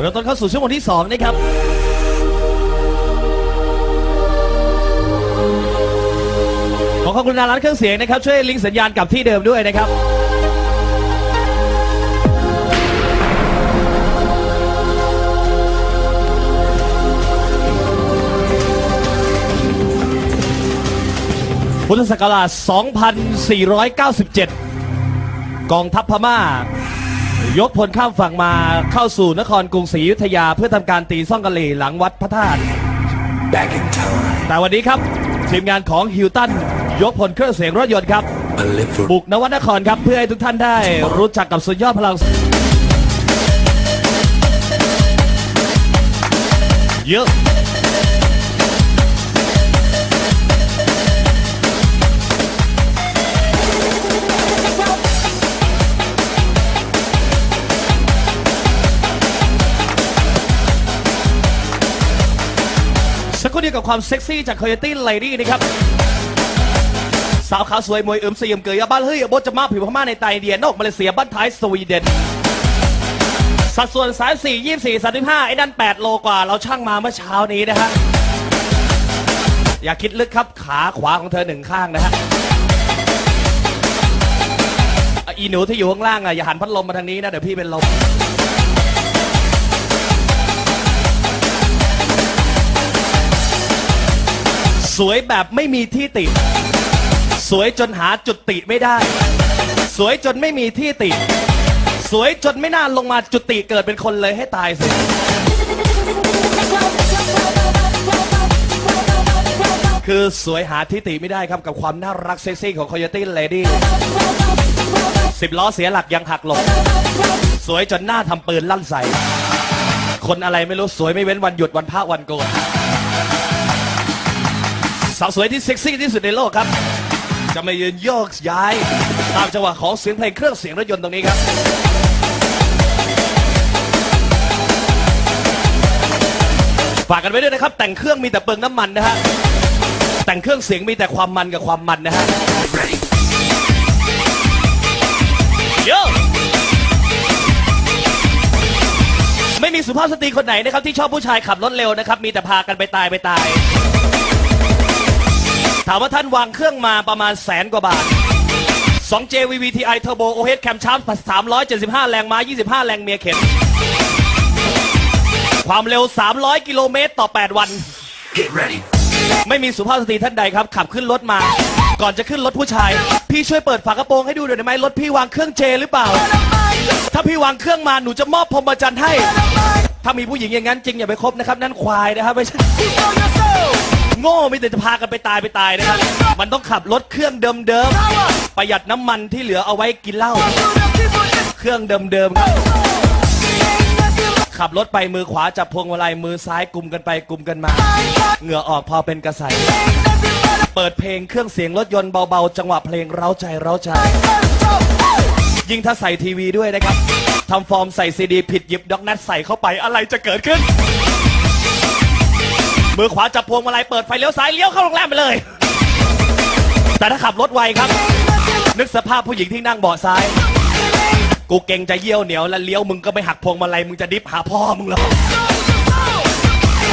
เริ่มต้นเข้าสู่ชั่วโมงที่สองนะครับ ขอขอบคุณทาร้านเครื่องเสียงนะครับ ช่วยลิงก์สัญญาณกลับที่เดิมด้วยนะครับพุทธศักราช 2497 กองทัพพม่า ยกพลข้ามฝั่งมาเข้าสู่นครกรุงศรีอยุธยา เพื่อทำการตีซ่องกะเหรี่หลังวัดพระธาตุ Back in time, แต่วันนี้ครับ ทีมงานของฮิวตันยกพลเครื่องเสียงรถยนต์ครับ I live for บุกนวัดนครครับ เพื่อให้ทุกท่านได้รู้จักกับสุดยอดพลัง เยอะ สักครู่เดียวกับความเซ็กซี่จาก c o y o t e Lady นะครับ สาวขาวสวยมวยเอิมสยมเกยยาบ้านเฮ้ยบดจะมาผิวพม่าในไตเดียนอกมาเลเซียบ้านท้ายสวีเดน สัดส่วน 3 4 24 35 ไอ้นั่น 8 โลกว่า เราช่างมาเมื่อเช้านี้นะฮะ อย่าคิดลึกครับขาขวาของเธอหนึ่งข้างนะฮะอะอีหนูที่อยู่ข้างล่างอะอย่าหันพัดลมมาทางนี้นะ เดี๋ยวพี่เป็นลม สวยแบบไม่มีที่ติ สวยจนหาจุดติไม่ได้ สวยจนไม่มีที่ติ สวยจนไม่น่าลงมาจุดติเกิดเป็นคนเลยให้ตายสิ คือสวยหาที่ติไม่ได้ครับกับความน่ารักเซ็กซี่ของ Coyote Lady สิบล้อเสียหลักยังหักหลบ สวยจนหน้าทำปืนลั่นใส่ คนอะไรไม่รู้สวยไม่เว้นวันหยุดวันพระวันโกน สาวสวยที่เซ็กซี่ที่สุดในโลกครับ จะมายืนโยกย้าย ตามจังหวะของเสียงเพลงเครื่องเสียงรถยนต์ตรงนี้ครับ ฝากกันไว้ด้วยนะครับ แต่งเครื่องมีแต่เปลืองน้ำมันนะฮะ แต่งเครื่องเสียงมีแต่ความมันกับความมันนะฮะโยไม่มีสุภาพสตรีคนไหนนะครับที่ชอบผู้ชายขับรถเร็วนะครับ มีแต่พากันไปตายไปตาย ถามว่าท่านวางเครื่องมาประมาณแสนกว่าบาท 2J VVTi Turbo OH Cam Sharp 375 แรงม้า 25 แรงเมียเข็น ความเร็ว 300 กิโลเมตรต่อ 8 วัน Get ready. ไม่มีสุภาพสตรีท่านใดครับ ขับขึ้นรถมา ก่อนจะขึ้นรถผู้ชาย พี่ช่วยเปิดฝากระโปรงให้ดูหน่อยได้ไหมรถพี่วางเครื่องเจหรือเปล่า ถ้าพี่วางเครื่องมาหนูจะมอบพรหมจรรย์ให้ ถ้ามีผู้หญิงอย่างนั้นจริงอย่าไปคบนะครับนั่นควายนะครับไม่ใช่ โง่ไม่แต่จะพากันไปตายไปตายนะครับ มันต้องขับรถเครื่องเดิมๆ ประหยัดน้ำมันที่เหลือเอาไว้กินเหล้า เครื่องเดิมๆครับ ขับรถไปมือขวาจับพวงมาลัยมือซ้ายกลุ่มกันไปกลุ่มกันมา เหงื่อออกพอเป็นกระใสเปิดเพลงเครื่องเสียงรถยนต์เบาๆ จังหวะเพลงเร้าใจเร้าใจ ยิ่งถ้าใส่ทีวีด้วยนะครับทำฟอร์มใส่ซีดีผิดหยิบด็อกนัทใส่เข้าไปอะไรจะเกิดขึ้น มือขวาจับพวงมาลัยเปิดไฟเลี้ยวซ้ายเลี้ยวเข้าโรงแรมไปเลย แต่ถ้าขับรถไวครับ นึกสภาพผู้หญิงที่นั่งเบาะซ้าย กูเก่งจะเยี่ยวเหนียวแล้วเลี้ยวมึงก็ไม่หักพวงมาลัยมึงจะดิฟหาพ่อมึงเหรอ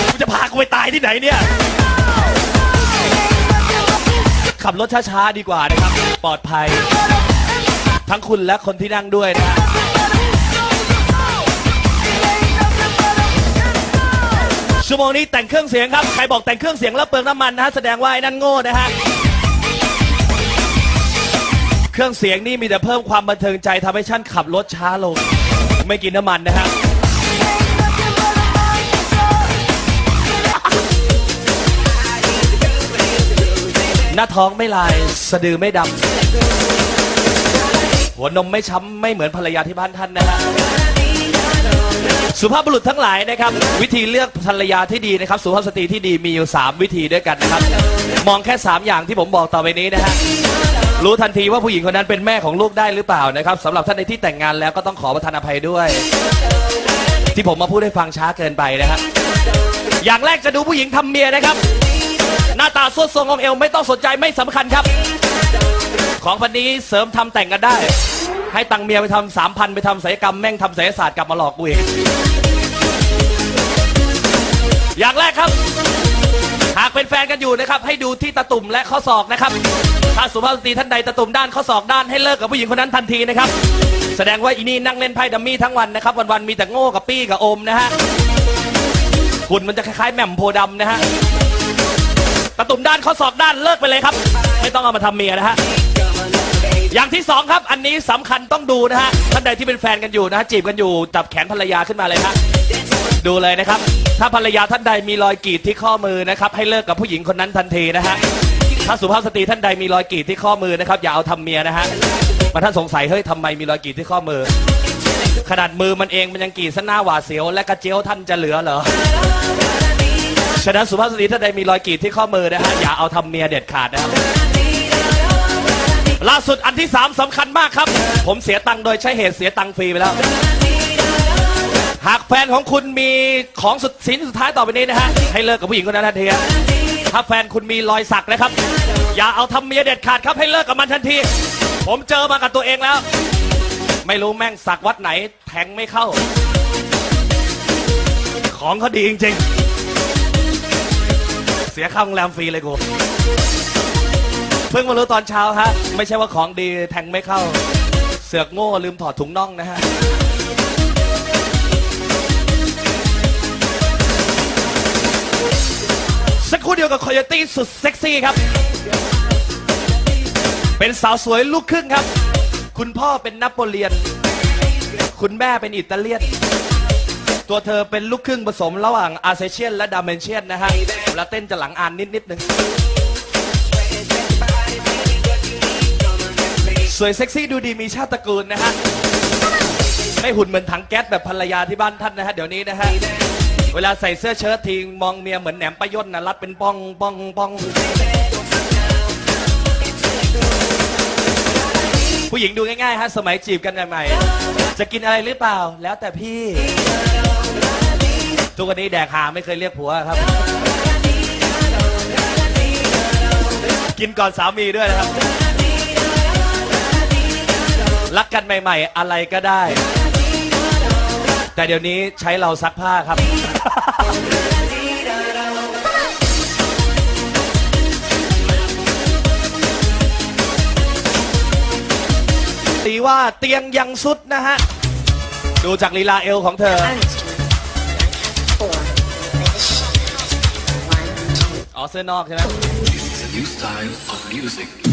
มึงจะพากูไปตายที่ไหนเนี่ยขับรถช้าๆดีกว่านะครับ ปลอดภัย ทั้งคุณและคนที่นั่งด้วยนะ ชั่วโมงนี้แต่งเครื่องเสียงครับ ใครบอกแต่งเครื่องเสียงแล้วเปลืองน้ำมันนะฮะแสดงว่าไอ้นั่นโง่นะฮะ เครื่องเสียงนี่มีแต่เพิ่มความบันเทิงใจทำให้ท่านขับรถช้าลง ไม่กินน้ำมันนะฮะหน้าท้องไม่ลาย สะดือไม่ดำหัวนมไม่ช้ำไม่เหมือนภรรยาที่บ้านท่านนะฮะ สุภาพบุรุษทั้งหลายนะครับ วิธีเลือกภรรยาที่ดีนะครับสุภาพสตรีที่ดีมีอยู่ 3 วิธีด้วยกันนะครับ มองแค่ 3 อย่างที่ผมบอกต่อไปนี้นะฮะรู้ทันทีว่าผู้หญิงคนนั้นเป็นแม่ของลูกได้หรือเปล่านะครับสำหรับท่านในที่แต่งงานแล้วก็ต้องขอประทานอภัยด้วย ที่ผมมาพูดให้ฟังช้าเกินไปนะครับอย่างแรกจะดูผู้หญิงทำเมียนะครับ หน้าตาสวดทรงองเอวไม่ต้องสนใจไม่สำคัญครับ ของพันนี้เสริมทำแต่งกันได้ ให้ตังเมียไปทำสามพันไปทำศัลยกรรมแม่งทำศัลยศาสตร์กลับมาหลอกกูเองอย่างแรกครับ หากเป็นแฟนกันอยู่นะครับ ให้ดูที่ตะตุ่มและข้อศอกนะครับ ถ้าสุภาพสตรีท่านใดตะตุ่มด้านข้อศอกด้านให้เลิกกับผู้หญิงคนนั้นทันทีนะครับ แสดงว่าอีนี่นั่งเล่นไพ่ดัมมี่ทั้งวันนะครับ วันๆมีแต่โง่กับปี้กับโอมนะฮะหุ่นมันจะคล้ายๆแหม่มโพธิ์ดำนะฮะตะตุ่มด้านข้อศอกด้านเลิกไปเลยครับ ไม่ต้องเอามาทำเมียนะฮะ อย่างที่สองครับ อันนี้สำคัญต้องดูนะฮะท่านใดที่เป็นแฟนกันอยู่นะฮะจีบกันอยู่จับแขนภรรยาขึ้นมาเลยฮะดูเลยนะครับ ถ้าภรรยาท่านใดมีรอยกรีดที่ข้อมือนะครับ ให้เลิกกับผู้หญิงคนนั้นทันทีนะฮะถ้าสุภาพสตรีท่านใดมีรอยกรีดที่ข้อมือนะครับอย่าเอาทำเมียนะฮะมาท่านสงสัยเฮ้ยทำไมมีรอยกรีดที่ข้อมือ ขนาดมือมันเองมันยังกรีดซะหน้าหวาดเสียว และกระเจียวท่านจะเหลือเหรอฉะนั้นสุภาพสตรีท่านใดมีรอยกรีดที่ข้อมือนะฮะอย่าเอาทำเมียเด็ดขาดนะครับ ล่าสุดอันที่สามสำคัญมากครับ ผมเสียตังค์โดยใช้เหตุเสียตังค์ฟรีไปแล้ว หากแฟนของคุณมีของสุดสินสุดท้ายต่อไปนี้นะฮะ ให้เลิกกับผู้หญิงคนนั้นทันทีถ้าแฟนคุณมีรอยสักนะครับ อย่าเอาทำเมียเด็ดขาดครับให้เลิกกับมันทันที ผมเจอมากับตัวเองแล้ว ไม่รู้แม่งสักวัดไหนแทงไม่เข้า ของเขาดีจริงๆ เสียค่าโรงแรมฟรีเลยกู เพิ่งมารู้ตอนเช้าฮะ ไม่ใช่ว่าของดีแทงไม่เข้า เสือกโง่ลืมถอดถุงน่องนะฮะ สักครู่เดียวกับคอยตี้สุดเซ็กซี่ครับ เป็นสาวสวยลูกครึ่งครับ คุณพ่อเป็นนโปเลียน คุณแม่เป็นอิตาเลียนตัวเธอเป็นลูกครึ่งผสมระหว่างอาเซเชียนและดาเมนเชียนนะฮะเวลาเต้นจะหลังอ่านนิดนิดๆนึง สวยเซ็กซี่ดูดีมีชาติตระกูลนะฮะ ไม่หุ่นเหมือนถังแก๊สแบบภรรยาที่บ้านท่านนะฮะ เดี๋ยวนี้นะฮะ เวลาใส่เสื้อเชิ้ตทีมองเมียเหมือนแหนมปะย่นนะรัดเป็นป้องป้องป้อง ผู้หญิงดูง่ายๆฮะสมัยจีบกันใหม่ๆจะกินอะไรหรือเปล่า แล้วแต่พี่ ทุกวันนี้แดกหาไม่เคยเรียกผัวครับ กินก่อนสามีด้วยนะครับ รักกันใหม่ ๆ อะไรก็ได้ แต่เดี๋ยวนี้ใช้เราซักผ้าครับ ตีว่าเตียงยังสุดนะฮะ ดูจากลีลาเอวของเธอ อ๋อเสื้อนอกใช่ไหม New style of music.